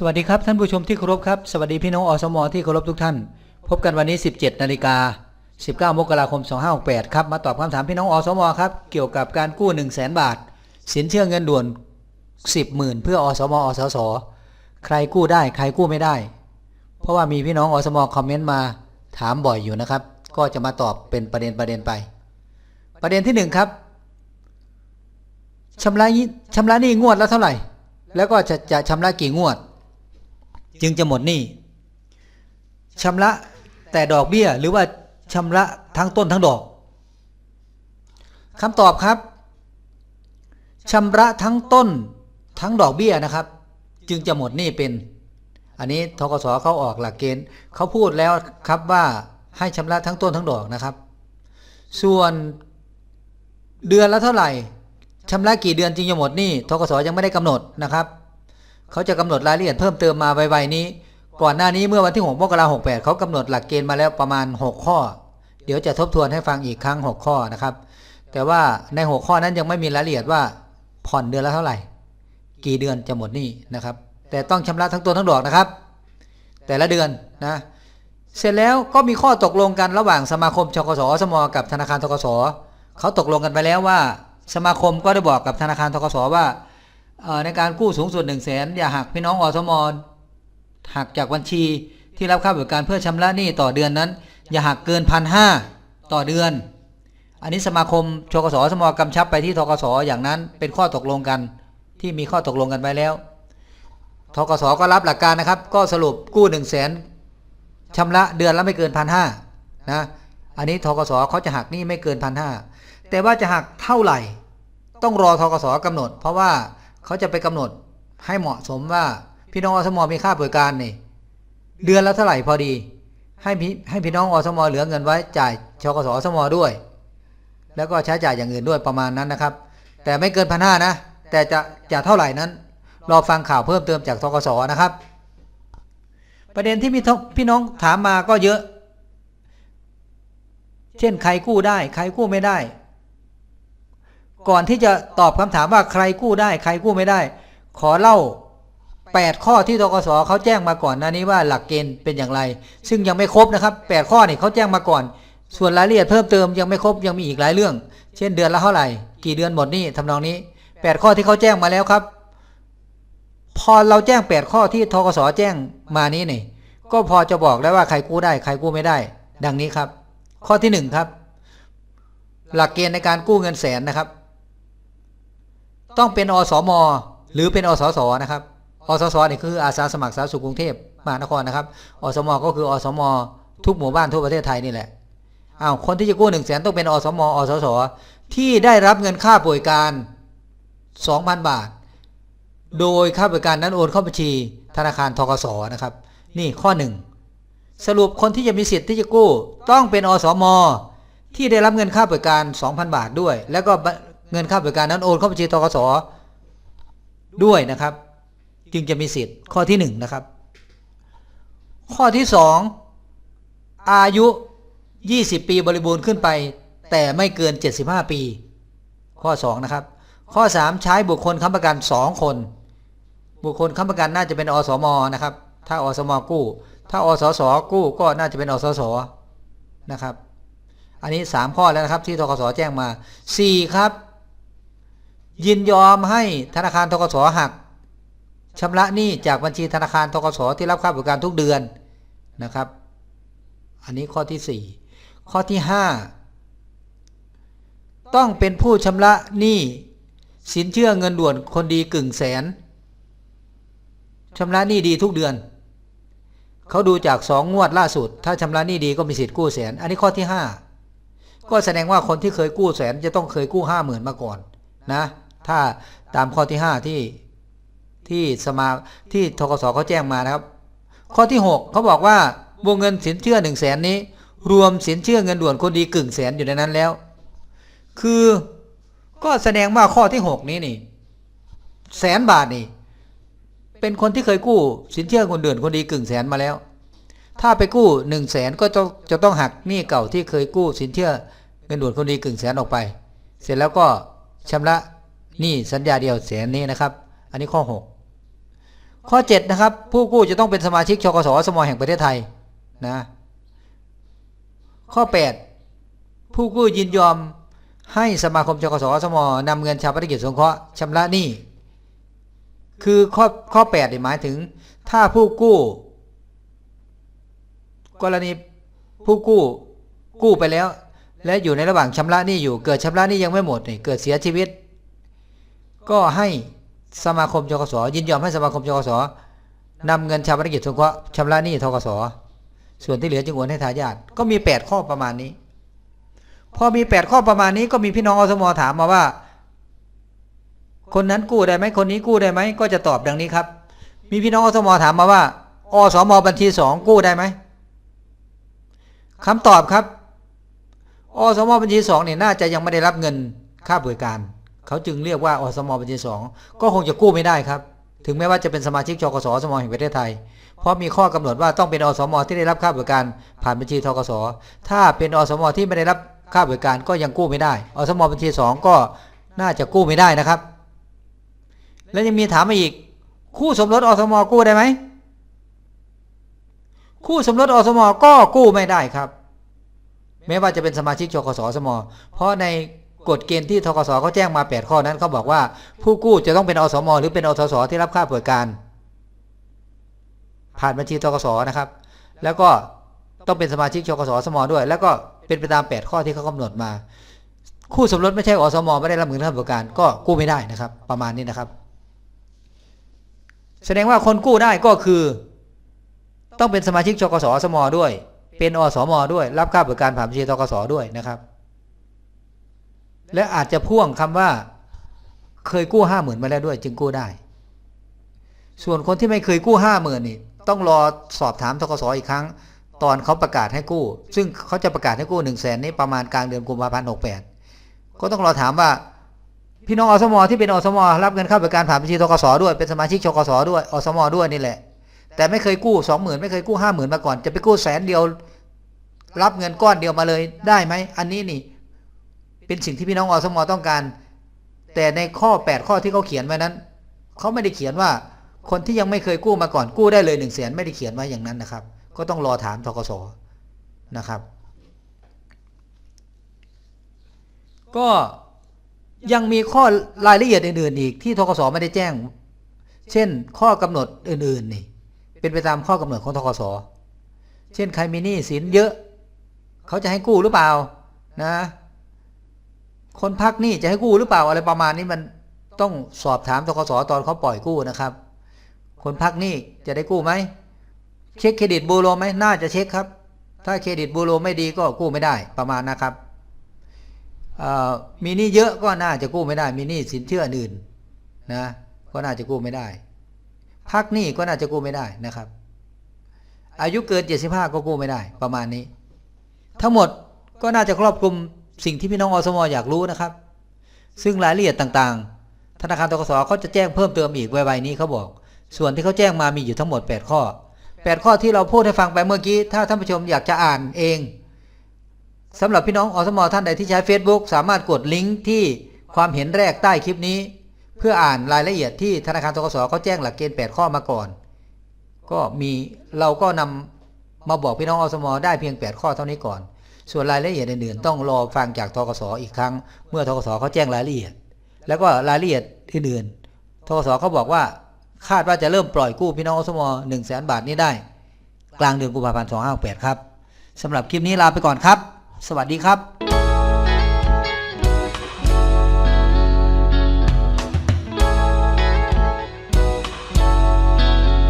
สวัสดีครับท่านผู้ชมที่เคารพครับ สวัสดีพี่น้องอสมที่เคารพทุกท่าน พบกันวันนี้ 17นาฬิกา19 มกราคม 2568 ครับ มาตอบคำถามพี่น้องอสมครับ เกี่ยวกับการกู้ 1 0 0 0 0แบาท สินเชื่อเงินด่วน 10หมื่นเพื่ออสมอสส ใครกู้ได้ใครกู้ไม่ได้ เพราะว่ามีพี่น้องอสมคอมเมนต์มาถามบ่อยอยู่นะครับ ก็จะมาตอบเป็นประเด็นประเด็นไป ประเด็นที่หนึ่งครับชำระนี้ชำระหนี้งวดละเท่าไหร่ แล้วก็จะจะชำระกี่งวด จึงจะหมดหนี้ชำระแต่ดอกเบี้ยหรือว่าชำระทั้งต้นทั้งดอกคำตอบครับชำระทั้งต้นทั้งดอกเบี้ยนะครับ จึงจะหมดหนี้เป็น อันนี้ทกสเขาออกหลักเกณฑ์เขาพูดแล้วครับว่าให้ชำระทั้งต้นทั้งดอกนะครับ ส่วนเดือนละเท่าไหร่ชำระกี่เดือนจึงจะหมดหนี้ทกสยังไม่ได้กำหนดนะครับ เขาจะกำหนดรายละเอียดเพิ่มเติมมาไวๆนี้ ก่อนหน้านี้เมื่อวันที่6มกราคม68เขากำหนดหลักเกณฑ์มาแล้วประมาณ 6 ข้อ เดี๋ยวจะทบทวนให้ฟังอีกครั้ง 6 ข้อนะครับ แต่ว่าใน 6 ข้อนั้นยังไม่มีรายละเอียดว่าผ่อนเดือนละเท่าไหร่ กี่เดือนจะหมดหนี้นะครับ แต่ต้องชำระทั้งตัวทั้งดอกนะครับ แต่ละเดือนนะเสร็จแล้วก็มีข้อตกลงกันระหว่างสมาคมชกสสมกับธนาคารทกสเขาตกลงกันไปแล้วว่า สมาคมก็ได้บอกกับธนาคารทกสว่า ในการกู้สูงสุด1 0 0 0 0แสนอย่าหักพี่น้องอสมหักจากบัญชีที่รับค่าบริการเพื่อชำระหนี้ต่อเดือนนั้น อย่าหักเกินพันห้าต่อเดือน อันนี้สมาคมชกสสมกำชับไปที่ทกสอย่างนั้นเป็นข้อตกลงกันที่มีข้อตกลงกันไว้แล้วทกสก็รับหลักการนะครับ ก็สรุปกู้1 0 0 0 0แสนชำระเดือนละไม่เกินพันห้านะอันนี้ทกสเขาจะหักหนี่ไม่เกินพันห้าแต่ว่าจะหักเท่าไหร่ ต้องรอทกสกำหนด เพราะว่า เขาจะไปกำหนดให้เหมาะสมว่าพี่น้องอสมมีค่าบริการนี่เดือนละเท่าไหร่พอดี ให้พี่ให้พี่น้องอสมเหลือเงินไว้จ่ายชกสอสมด้วย แล้วก็ใช้จ่ายอย่างอื่นด้วยประมาณนั้นนะครับ แต่ไม่เกินพันห้านะ แต่จะจะเท่าไหร่นั้นรอฟังข่าวเพิ่มเติมจากทกสนะครับ ประเด็นที่มีพี่น้องถามมาก็เยอะ เช่นใครกู้ได้ ใครกู้ไม่ได้ ก่อนที่จะตอบคำถามว่าใครกู้ได้ ใครกู้ไม่ได้ ขอเล่า 8 ข้อที่ตกสเขาแจ้งมาก่อนหนะนี้ว่าหลักเกณฑ์เป็นอย่างไร ซึ่งยังไม่ครบนะครับ 8 ข้อนี่เขาแจ้งมาก่อน ส่วนรายละเอียดเพิ่มเติมยังไม่ครบยังมีอีกหลายเรื่อง เช่นเดือนละเท่าไหร่ กี่เดือนหมดนี่ทำนองนี้ 8 ข้อที่เขาแจ้งมาแล้วครับ พอเราแจ้ง 8 ข้อที่ทกสแจ้งมานี้นี่ก็พอจะบอกได้ว่าใครกู้ได้ ใครกู้ไม่ได้ ดังนี้ครับ ข้อที่1ครับ หลักเกณฑ์ในการกู้เงินแสนนะครับ ต้องเป็นอสมหรือเป็นอสสนะครับอสสนี่คืออาสาสมัครสาธารณสุขกรุงเทพมหานครนะครับอสมก็คืออสมทุกหมู่บ้านทั่วประเทศไทยนี่แหละอ้าวคนที่จะกู้หนึ่งแสนต้องเป็นอสมอสสที่ได้รับเงินค่าป่วยการ 2,000 บาท โดยค่าบริการนั้นโอนเข้าบัญชีธนาคารทกสนะครับ นี่ข้อหนึ่งสรุปคนที่จะมีสิทธิ์ที่จะกู้ ต้องเป็นอสมที่ได้รับเงินค่าบริการ 2,000 บาทด้วย แล้วก็ เงินค่าบริการนั้นโอนเข้าบัญชีทกสด้วยนะครับ จึงจะมีสิทธิ์ข้อที่1นะครับ ข้อที่ 2 อายุ 20 ปีบริบูรณ์ขึ้นไป แต่ไม่เกิน 75 ปี ข้อ 2 นะครับ ข้อ 3 ใช้บุคคลค้ำประกัน 2 คน บุคคลค้ำประกันน่าจะเป็นอสมนะครับ ถ้าอสมกู้ ถ้าอสสกู้ก็น่าจะเป็นอสสนะครับ อันนี้ 3 ข้อแล้วนะครับที่ทกสแจ้งมา 4 ครับ ยินยอมให้ธนาคารทกสหักชำระหนี้จากบัญชีธนาคารทกสที่รับค่าบริการทุกเดือนนะครับ อันนี้ข้อที่ 4 ข้อที่ 5 ต้องเป็นผู้ชำระหนี้สินเชื่อเงินด่วนคนดีกึ่งแสนชำระหนี้ดีทุกเดือน เขาดูจากสองงวดล่าสุด ถ้าชำระหนี้ดีก็มีสิทธิ์กู้แสน อันนี้ข้อที่ 5 ก็แสดงว่าคนที่เคยกู้แสนจะต้องเคยกู้ห้าหมื่นมาก่อนนะ ถ้าตามข้อที่ 5 ที่ที่สมาที่ทกสเขาแจ้งมานะครับ ข้อที่ 6 เขาบอกว่าวงเงินสินเชื่อ1 0 0 0 0แสนนี้ รวมสินเชื่อเงินด่วนคนดีกึ่งแสนอยู่ในนั้นแล้ว คือก็แสดงว่าข้อที่ 6 นี้นี่ แสนบาทนี่ เป็นคนที่เคยกู้ สินเชื่อคนเดือนคนดีกึ่งแสนมาแล้ว ถ้าไปกู้1นึ่งแสนก็จะจะต้องหักหนี้เก่าที่เคยกู้สินเชื่อเงินด่วนคนดีกึ่งแสนออกไป เสร็จแล้วก็ชำระ นี้สัญญาเดียวแสนนี้นะครับ อันนี้ข้อ 6 ข้อ 7 นะครับ ผู้กู้จะต้องเป็นสมาชิกชกสสมแห่งประเทศไทยนะข้อ 8 ผู้กู้ยินยอมให้สมาคมชกสสมนำเงินชาปนกิจสงเคราะห์ชำระหนี้คือข้อข้อ8หมายถึง ถ้าผู้กู้ กรณีผู้กู้กู้ไปแล้ว และอยู่ในระหว่างชำระหนี้อยู่ เกิดชำระหนี้ยังไม่หมดนี่เกิดเสียชีวิต ก็ให้สมาคมจกสยินยอมให้สมาคมจกสนำเงินชาปนกิจสงเคราะห์ชำระหนี้ทกสส่วนที่เหลือจึงโอนให้ทายาทก็มี 8 ข้อประมาณนี้ พอมี 8 ข้อประมาณนี้ก็มีพี่น้องอสมถามมาว่า คนนั้นกู้ได้ไหมคนนี้กู้ได้ไหมก็จะตอบดังนี้ครับ มีพี่น้องอสมถามมาว่าอสมบัญชีสองกู้ได้ไหมคำตอบครับอสมบัญชีสองเนี่ยน่าจะยังไม่ได้รับเงินค่าบริการ เขาจึงเรียกว่าอสมบัญชีสองก็คงจะกู้ไม่ได้ครับ ถึงแม้ว่าจะเป็นสมาชิกชกสสมแห่งประเทศไทย เพราะมีข้อกำหนดว่าต้องเป็นอสมที่ได้รับค่าบริการผ่านบัญชีทกสถ้าเป็นอสมที่ไม่ได้รับค่าบริการก็ยังกู้ไม่ได้ อสมบัญชีสองก็น่าจะกู้ไม่ได้นะครับ แล้วยังมีถามมาอีก คู่สมรสอสมกู้ได้ไหมคู่สมรสอสมก็กู้ไม่ได้ครับ แม้ว่าจะเป็นสมาชิกชกสสมเพราะใน กฎเกณฑ์ที่ทกสเขาแจ้งมา 8 ข้อนั้นเขาบอกว่า ผู้กู้จะต้องเป็นอสม หรือเป็นอทสที่รับค่าบริการ ผ่านบัญชีทกสนะครับ แล้วก็ต้องเป็นสมาชิกชกสสมด้วย แล้วก็เป็นไปตาม 8 ข้อที่เขากำหนดมา คู่สมรสไม่ใช่อสมไม่ได้รับเงินค่าบริการ ก็กู้ไม่ได้นะครับ ประมาณนี้นะครับ แสดงว่าคนกู้ได้ก็คือ ต้องเป็นสมาชิกชกสสมด้วย เป็นอสมด้วย รับค่าบริการผ่านบัญชีทกสด้วยนะครับ และอาจจะพ่วงคำว่า เคยกู้ห้าหมื่นมาแล้วด้วย จึงกู้ได้ ส่วนคนที่ไม่เคยกู้ห้าหมื่นนี่ ต้องรอสอบถามทกสอีกครั้ง ตอนเขาประกาศให้กู้ ซึ่งเขาจะประกาศให้กู้หนึ่งแสนนี้ประมาณกลางเดือนกุมภาพันธ์หกแปดก็ต้องรอถามว่าพี่น้องอสมที่เป็นอสมรับเงินค่าบริการผ่านบัญชีทกสด้วยเป็นสมาชิกชกสด้วยอสมด้วยนี่แหละ แต่ไม่เคยกู้สองหมื่นไม่เคยกู้ห้าหมื่นมาก่อนจะไปกู้แสนเดียว รับเงินก้อนเดียวมาเลยได้ไหมอันนี้นี่ เป็นสิ่งที่พี่น้องอสมต้องการ แต่ในข้อ 8 ข้อที่เขาเขียนไว้นั้นเขาไม่ได้เขียนว่าคนที่ยังไม่เคยกู้มาก่อนกู้ได้เลยหนึ่งแสนไม่ได้เขียนไว้อย่างนั้นนะครับ ก็ต้องรอถามทกสนะครับ ก็ยังมีข้อรายละเอียดอื่นๆอีกที่ทกสไม่ได้แจ้ง เช่น ข้อกำหนดอื่นๆนี่ เป็นไปตามข้อกำหนดของทกสเช่นใครมีหนี้สินเยอะ เขาจะให้กู้หรือเปล่านะ คนพักนี้จะให้กู้หรือเปล่าอะไรประมาณนี้มันต้องสอบถามทกสตอนเขาปล่อยกู้นะครับ คนพักนี้จะได้กู้ไหมเช็คเครดิตบูโรไหมน่าจะเช็คครับ ถ้าเครดิตบูโรไม่ดีก็กู้ไม่ได้ประมาณนะครับมีหนี้เยอะก็น่าจะกู้ไม่ได้ มีหนี้สินเชื่ออื่นนะก็น่าจะกู้ไม่ได้ พักหนี้ก็น่าจะกู้ไม่ได้นะครับ อายุเกิน 75 ก็กู้ไม่ได้ประมาณนี้ ทั้งหมดก็น่าจะครอบคลุม สิ่งที่พี่น้องอสมอยากรู้นะครับ ซึ่งรายละเอียดต่างๆ ธนาคารตกสเขาจะแจ้งเพิ่มเติมอีกไวๆนี้เขาบอก ส่วนที่เขาแจ้งมามีอยู่ทั้งหมด 8 ข้อ 8 ข้อที่เราพูดให้ฟังไปเมื่อกี้ ถ้าท่านผู้ชมอยากจะอ่านเองสำหรับพี่น้องอสมอท่านใดที่ใช้ Facebook สามารถกดลิงก์ที่ความเห็นแรกใต้คลิปนี้ เพื่ออ่านรายละเอียดที่ธนาคารตกสเขาแจ้งหลักเกณฑ์ 8 ข้อมาก่อน ก็มีเราก็นำมาบอกพี่น้องอสมอได้เพียง 8 ข้อเท่านี้ก่อน ส่วนรายละเอียดอื่นๆ ต้องรอฟังจากทกสอีกครั้ง เมื่อทกสเขาแจ้งรายละเอียด แล้วก็รายละเอียดอื่นๆทกสเขาบอกว่าคาดว่าจะเริ่มปล่อยกู้พี่น้องอสมหนึ่งแสนบาทนี้ได้ กลางเดือนกุมภาพันธ์สองห้าแปดครับสำหรับคลิปนี้ลาไปก่อนครับ สวัสดีครับ